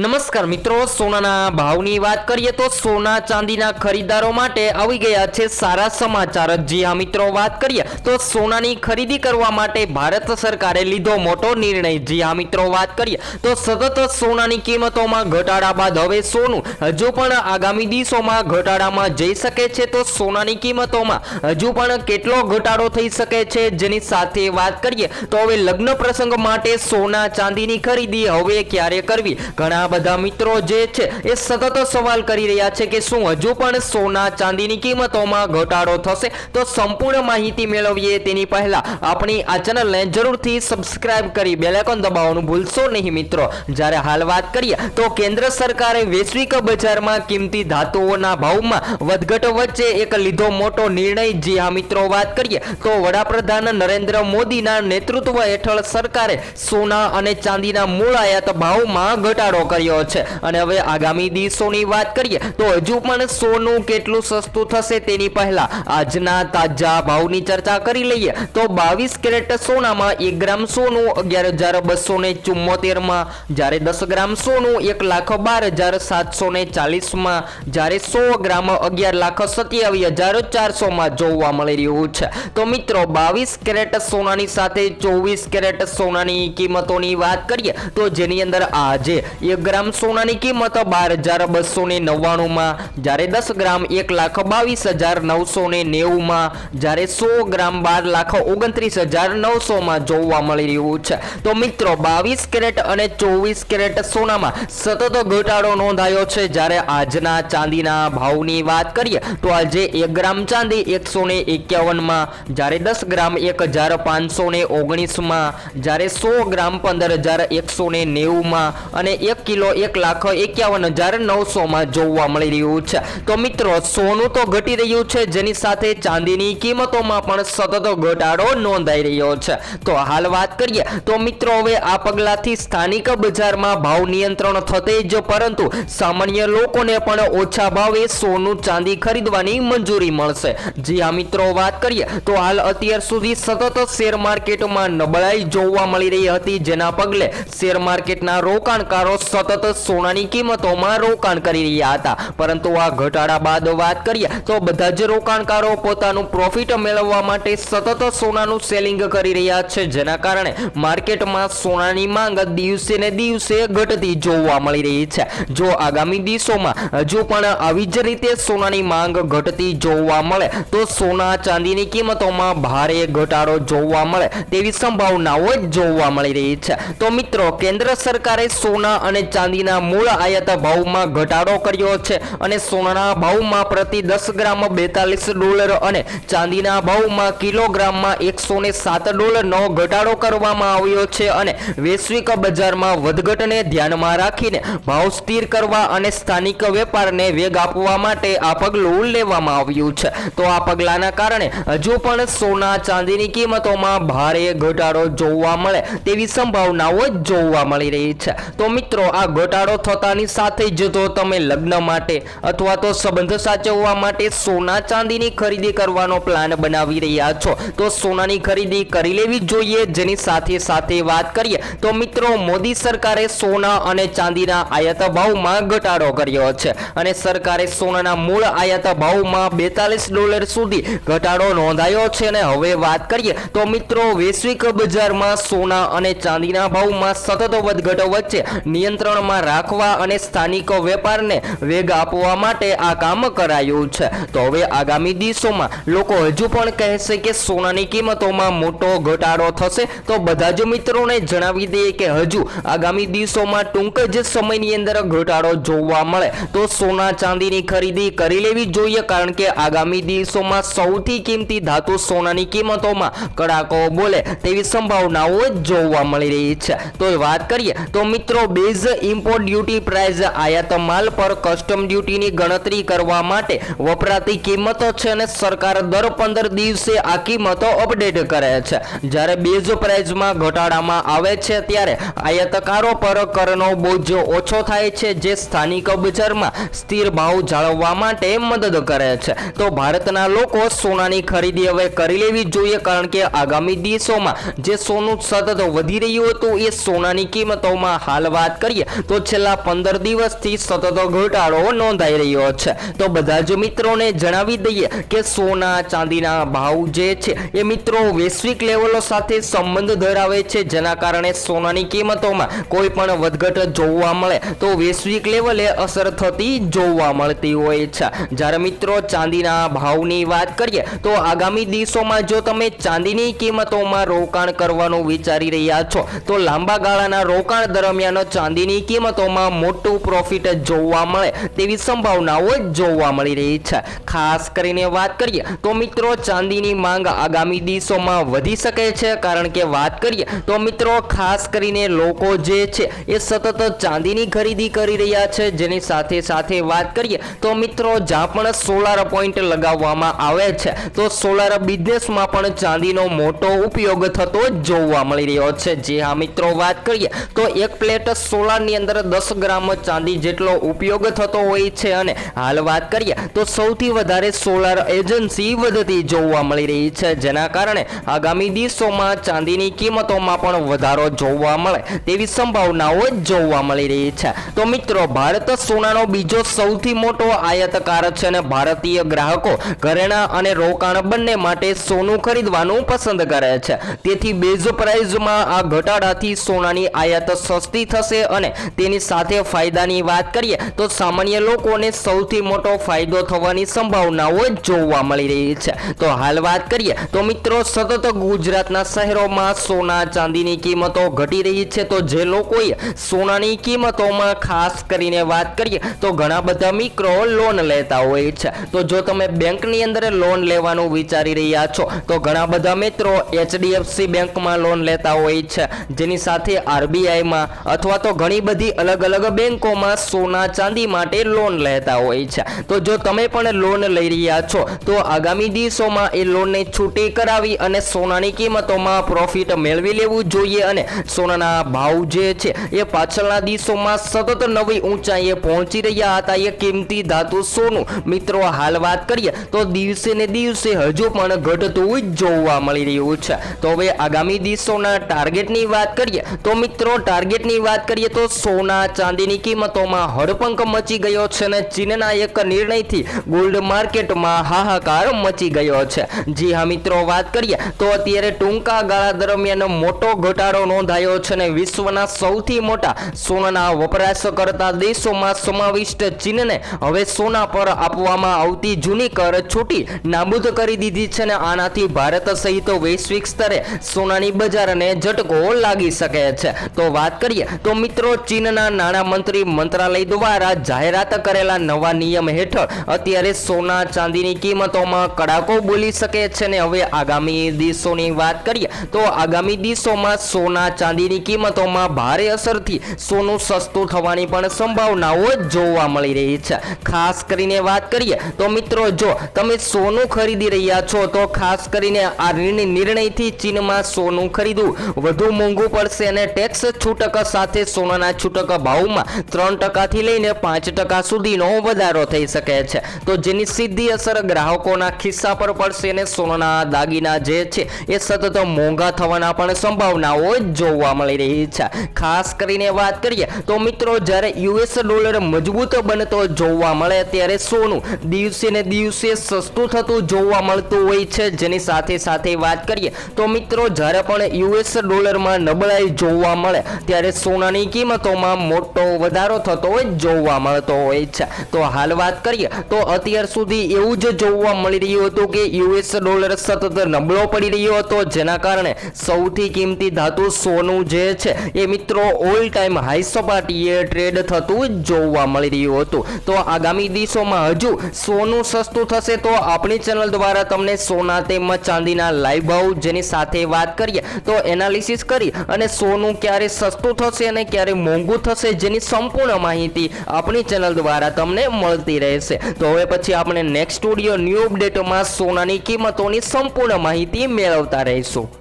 નમસ્કાર મિત્રો, સોનાના ભાવની વાત કરીએ તો સોના ચાંદીના ખરીદારો માટે આવી ગયા છે સારા સમાચાર. જી હા મિત્રો, વાત કરીએ તો સોનાની ખરીદી કરવા માટે ભારત સરકારે લીધો મોટો નિર્ણય. જી હા મિત્રો, વાત કરીએ તો સતત સોનાની કિંમતોમાં ઘટાડા બાદ હવે સોનું હજુ પણ આગામી દિવસોમાં ઘટાડામાં જઈ શકે છે. તો સોનાની કિંમતોમાં હજુ પણ કેટલો ઘટાડો થઈ શકે છે જેની સાથે વાત કરીએ તો હવે લગ્ન પ્રસંગ માટે સોના ચાંદીની ખરીદી હવે ક્યારે કરવી? ઘણા બધા મિત્રો જે છે, એ સતત સવાલ કરી રહ્યા છે કે શું હજુ પણ સોના ચાંદીની કિંમતોમાં ઘટાડો થશે? તો સંપૂર્ણ માહિતી મેળવીએ તેની પહેલા. આપણી આ ચેનલને જરૂરથી સબસ્ક્રાઇબ કરી બેલેકોન દબાવવાનું ભૂલશો નહીં મિત્રો. જ્યારે હાલ વાત કરીએ, તો કેન્દ્ર સરકારે વૈશ્વિક બજારમાં કિંમતી ધાતુઓના ભાવમાં વધઘટ વચ્ચે એક લીધો મોટો નિર્ણય. જી હા મિત્રો, વાત કરીએ, તો વડાપ્રધાન નરેન્દ્ર મોદીના નેતૃત્વ હેઠળ સરકારે સોના અને ચાંદીના મૂળ આયાત ભાવમાં ઘટાડો કર્યો. છે. અને હવે આગામી દિવસોની વાત કરીએ, તો હજુ પણ સોનું કેટલું સસ્તું થશે તેની પહેલા આજના તાજા ભાવની ચર્ચા કરી લઈએ. તો બાવીસ કેરેટ સોનામાં એક ગ્રામ સોનું અગિયાર હજાર બસો ને ચુમ્મોતેરમાં, જ્યારે દસ ગ્રામ સોનું એક લાખ બાર હજાર સાતસો ને ચાલીસમાં, જ્યારે સો ગ્રામ અગિયાર લાખ સત્યાવીસ હજાર ચારસોમાં જોવા મળી રહ્યું છે. તો મિત્રો, બાવીસ કેરેટ સોનાની સાથે ચોવીસ કેરેટ સોનાની કિંમતોની વાત કરીએ, તો જેની અંદર આજે એક ગ્રામ સોનાની કિંમત બાર હજાર બસો ને નવ્વાણુંમાં, જ્યારે દસ ગ્રામ એક લાખ બાવીસ હજાર નવસો ને નેવુંમાં, જ્યારે સો ગ્રામ બાર લાખ ઓગણત્રીસ હજાર નવસોમાં જોવા મળી રહ્યું છે. તો મિત્રો, બાવીસ કેરેટ અને ચોવીસ કેરેટ સોનામાં સતત ઘટાડો નોંધાયો છે. જ્યારે આજના ચાંદીના ભાવની વાત કરીએ, તો આજે એક ગ્રામ ચાંદી એકસો ને એકાવનમાં, જ્યારે દસ ગ્રામ એક હજાર પાંચસો ને ઓગણીસમાં, જ્યારે સો ગ્રામ પંદર હજાર એકસો ને નેવુંમાં અને એક કિલો એક લાખ એકાવન હજાર નવસોમાં જોવા મળી રહ્યું છે. તો મિત્રો, સોનું તો ઘટી રહ્યું છે, જેની સાથે ચાંદીની કિંમતોમાં પણ સતત ઘટાડો નોંધાઈ રહ્યો છે. તો હાલ વાત કરીએ, તો મિત્રો, હવે આ પગલાથી સ્થાનિક બજારમાં ભાવ નિયંત્રણ થતે જ, પરંતુ સામાન્ય લોકોને પણ ઓછા ભાવે સોનું ચાંદી ખરીદવાની મંજૂરી મળશે. જી હા, મિત્રો, વાત કરીએ, તો હાલ અત્યાર સુધી સતત શેર માર્કેટમાં નબળાઈ જોવા મળી રહી હતી, જેના પગલે શેર માર્કેટના રોકાણકારો સતત સોનાની કિંમતોમાં રોકાણ કરી રહ્યા હતા. પરંતુ આ ઘટાડા બાદ વાત કરીએ તો બધા જ રોકાણકારો પોતાનું પ્રોફિટ મેળવવા માટે સતત સોનાનું સેલિંગ કરી રહ્યા છે. જેના કારણે માર્કેટમાં સોનાની માંગ દિવસે ને દિવસે ઘટતી જોવા મળી રહી છે. જો આગામી દિવસોમાં હજુ પણ આવી જ રીતે સોનાની માંગ ઘટતી જોવા મળે, તો સોના ચાંદીની કિંમતોમાં ભારે ઘટાડો જોવા મળે તેવી સંભાવનાઓ જોવા મળી રહી છે. તો મિત્રો, કેન્દ્ર સરકારે સોના અને ચાંદીના મૂળ આયાત ભાવમાં ઘટાડો કર્યો છે અને સોનાના ભાવમાં પ્રતિ દસ ગ્રામ બેતાલીસ ડોલર અને ચાંદીના ભાવમાં કિલોગ્રામમાં એકસો ને સાત ડોલરનો ઘટાડો કરવામાં આવ્યો છે અને વૈશ્વિક બજારમાં વધઘટને ધ્યાનમાં રાખીને ભાવ સ્થિર કરવા અને સ્થાનિક વેપારને વેગ આપવા માટે આ પગલું લેવામાં આવ્યું છે. તો આ પગલાના કારણે હજુ પણ સોના ચાંદીની કિંમતોમાં ભારે ઘટાડો જોવા મળે તેવી સંભાવનાઓ જોવા મળી રહી છે. તો મિત્રો આ ઘટાડો થતાની સાથે જ જો તમે લગ્ન માટે અથવા તો સંબંધ સાચવવા માટે સોના ચાંદીની ખરીદી કરવાનો પ્લાન બનાવી રહ્યા છો. તો સોનાની ખરીદી કરી લેવી જોઈએ. જેની સાથે સાથે વાત કરીએ તો મિત્રો, મોદી સરકારે સોના અને ચાંદીના આયાત ભાવમાં ઘટાડો કર્યો છે અને સરકારે સોનાના મૂળ આયાત ભાવમાં બેતાલીસ ડોલર સુધી ઘટાડો નોંધાયો છે અને હવે વાત કરીએ તો મિત્રો, વૈશ્વિક બજારમાં સોના અને ચાંદીના ભાવમાં સતત વધઘટો વચ્ચે નિયંત્રણમાં રાખવા અને સ્થાનિક વેપારને વેગ આપવા માટે આ કામ કરાયું છે. તો હવે આગામી દિવસોમાં લોકો હજુ પણ કહેશે કે સોનાની કિંમતોમાં મોટો ઘટાડો થશે. તો બધા જ મિત્રોને જણાવી દઈએ કે હજુ આગામી દિવસોમાં ટૂંક જ સમયની અંદર ઘટાડો જોવા મળે. તો સોના ચાંદીની ખરીદી કરી લેવી જોઈએ કારણ કે આગામી દિવસોમાં સૌથી કિંમતી ધાતુ સોનાની કિંમતોમાં કડાકો બોલે તેવી સંભાવનાઓ જોવા મળી રહી છે. તો વાત કરીએ તો મિત્રો, બેઝ ઇમ્પોર્ટ ડ્યુટી પ્રાઇસ આયાત માલ પર કસ્ટમ ડ્યુટીની ગણતરી કરવા માટે વપરાતી કિંમતો છે અને સરકાર દર પંદર દિવસે આ કિંમતો અપડેટ કરે છે. જ્યારે બેઝ પ્રાઇસમાં ઘટાડામાં આવે છે ત્યારે આયાતકારો પર કરનો બોજ ઓછો થાય છે, જે સ્થાનિક બજારમાં સ્થિર ભાવ જાળવવા માટે મદદ કરે છે. તો ભારતના લોકો સોનાની ખરીદી હવે કરી લેવી જોઈએ, કારણ કે આગામી દિવસોમાં જે સોનું સતત વધી રહ્યું હતું, એ સોનાની કિંમતોમાં હાલ વાત કરીએ તો છેલ્લા પંદર દિવસથી સતત ઘટાડો નોંધાઈ રહ્યો છે. તો બધા જ મિત્રોને જણાવી દઈએ કે સોના, ચાંદીના ભાવ જે છે, એ મિત્રો વૈશ્વિક લેવલો સાથે સંબંધ ધરાવે છે. જેના કારણે સોનાની કિંમતોમાં કોઈ પણ વધઘટ જોવા મળે તો વૈશ્વિક લેવલે અસર થતી જોવા મળતી હોય છે. જ્યારે મિત્રો ચાંદીના ભાવની વાત કરીએ તો આગામી દિવસોમાં જો તમે ચાંદીની કિંમતોમાં રોકાણ કરવાનું વિચારી રહ્યા છો, તો લાંબા ગાળાના રોકાણ દરમિયાન ચાંદીની કિંમતોમાં મોટું પ્રોફિટ જોવા મળે તેવી સંભાવનાઓ જોવા મળી રહી છે. ખાસ કરીને વાત કરીએ તો મિત્રો, ચાંદીની માંગ આગામી દિવસોમાં વધી શકે છે. કારણ કે વાત કરીએ તો મિત્રો, ખાસ કરીને લોકો જે છે, એ સતત ચાંદીની ખરીદી કરી રહ્યા છે. જેની સાથે સાથે વાત કરીએ તો મિત્રો, જ્યાં પણ સોલાર પોઈન્ટ લગાવવામાં આવે છે, તો સોલાર બિઝનેસમાં પણ ચાંદીનો મોટો ઉપયોગ થતો જોવા મળી રહ્યો છે. જે હા, મિત્રો, વાત કરીએ તો એક પ્લેટ સોલારની અંદર દસ ગ્રામ ચાંદી જેટલો ઉપયોગ થતો હોય છે. અને હાલ વાત કરીએ તો સૌથી વધારે સોલાર એજન્સી વધતી જોવા મળી રહી છે. જેના કારણે આગામી દિવસોમાં ચાંદીની કિંમતોમાં પણ વધારો જોવા મળે તેવી સંભાવનાઓ જોવા મળી રહી છે. તો મિત્રો, ભારત સોનાનો બીજો સૌથી મોટો આયાતકાર છે અને ભારતીય ગ્રાહકો ઘરેણા અને રોકાણ બંને માટે સોનું ખરીદવાનું પસંદ કરે છે. તેથી બેઝ પ્રાઇઝમાં આ ઘટાડાથી સોનાની આયાત સસ્તી થશે અને તેની સાથે ફાયદાની વાત કરીએ તો સામાન્ય લોકોને સૌથી મોટો ફાયદો થવાની સંભાવનાઓ જોવા મળી રહી છે. તો હાલ વાત કરીએ તો મિત્રો સતત ગુજરાતના શહેરોમાં સોના ચાંદીની કિંમતો ઘટી રહી છે. તો જે લોકોએ સોનાની કિંમતોમાં ખાસ કરીને વાત કરીએ તો ઘણા બધા મિત્રો લોન લેતા હોય છે. તો જો તમે બેંકની અંદર લોન લેવાનું વિચારી રહ્યા છો, તો ઘણા બધા મિત્રો એચડીએફસી બેંકમાં લોન લેતા હોય છે. જેની સાથે આરબીઆઈમાં અથવા તો ઘણી બધી અલગ અલગ બેંકોમાં સોના ચાંદી માટે લોન લેતા હોય છે. તો જો તમે પણ લોન લઈ રહ્યા છો, તો આગામી દિવસોમાં એ લોનને છૂટી કરાવી અને સોનાની કિંમતોમાં પ્રોફિટ મેળવી લેવું જોઈએ અને સોનાના ભાવ જે છે, એ પાછળના દિવસોમાં સતત નવી ઊંચાઈએ પહોંચી રહ્યા હતા. એ કિંમતી ધાતુ સોનું. મિત્રો, હાલ વાત કરીએ, તો દિવસે ને દિવસે હજુ પણ ઘટતું જ જોવા મળી રહ્યું છે. તો હવે આગામી દિવસોના ટાર્ગેટની વાત કરીએ, તો મિત્રો ટાર્ગેટની વાત કરીએ તો સોના, ચાંદીની કિંમતોમાં હડપંક મચી ગયો છે અને ચીનના એક નિર્ણયથી ગોલ્ડ માર્કેટમાં હાહાકાર મચી ગયો છે. જી હા મિત્રો, વાત કરીએ તો અત્યારે ટૂંકા ગાળા દરમિયાન મોટો ઘટાડો નોંધાયો છે અને વિશ્વના સૌથી મોટા સોનાના વપરાશ કરતા દેશોમાં સમાવિષ્ટ ચીનને હવે સોના પર આપવામાં આવતી જૂની કર છૂટી નાબૂદ કરી દીધી છે અને આનાથી ભારત સહિત વૈશ્વિક સ્તરે સોનાની બજારને ઝટકો લાગી શકે છે. તો વાત કરીએ તો મિત્રો ચીનના નાણાં મંત્રી મંત્રાલય દ્વારા જાહેરાત કરેલા નવા નિયમ હેઠળ અત્યારે સોના ચાંદીની કિંમતોમાં કડાકો બોલી શકે છે ને હવે આગામી દિવસોની વાત કરીએ તો આગામી દિવસોમાં સોના ચાંદીની કિંમતોમાં ભારે અસરથી સોનું સસ્તું થવાની પણ સંભાવનાઓ જોવા મળી રહી છે. ખાસ કરીને વાત કરીએ તો મિત્રો જો તમે સોનું ખરીદી રહ્યા છો તો ખાસ કરીને આ નિર્ણય- નિર્ણયથી ચીનમાં સોનું ખરીદવું વધુ મોંઘું પડશે અને ટેક્સ છૂટક સાથે સોનાના છૂટક ભાવમાં ત્રણ ટકાથી લઈને પાંચ ટકા સુધીનો વધારો થઈ શકે છે. તો જેની સીધી અસર ગ્રાહકોના ખિસ્સા પર પડશે અને સોનાના દાગીના જે છે એ સતત મોંઘા થવાના પણ સંભાવનાઓ જોવા મળી રહી છે. ખાસ કરીને વાત કરીએ તો મિત્રો, જ્યારે યુએસ ડોલર મજબૂત બનતો જોવા મળે ત્યારે સોનું દિવસે ને દિવસે સસ્તું થતું જોવા મળતું હોય છે. જેની સાથે સાથે વાત કરીએ તો મિત્રો, જ્યારે પણ યુએસ ડોલરમાં નબળાઈ જોવા મળે, ત્યારે સોનાની કિંમતોમાં મોટો વધારો થતો હોય, જોવા મળતો હોય છે. તો હાલ વાત કરીએ, તો અત્યાર સુધી એવું જ જોવા મળી રહ્યું હતું કે યુએસ ડોલર સતત નબળો પડી રહ્યો હતો, જેના કારણે સૌથી કિંમતી ધાતુ સોનું જે છે, એ મિત્રો ઓલ ટાઈમ હાઈ સપાટીએ ટ્રેડ થતું જોવા મળી રહ્યું હતું. તો આગામી દિવસોમાં હજુ સોનું સસ્તું થશે તો આપણી ચેનલ દ્વારા તમને સોના તેમજ ચાંદીના લાઈવ ભાવ જેની સાથે વાત કરીએ, તો એનાલિસિસ કરી અને સોનું ક્યારે સસ્તું થશે અને ક્યારે મોંઘું થશે જેની સંપૂર્ણ માહિતી આપણી ચેનલ દ્વારા તમને મળતી રહેશે. તો હવે પછી આપણે નેક્સ્ટ સ્ટુડિયો ન્યૂ અપડેટમાં સોનાની કિંમતોની સંપૂર્ણ માહિતી મેળવતા રહીશું.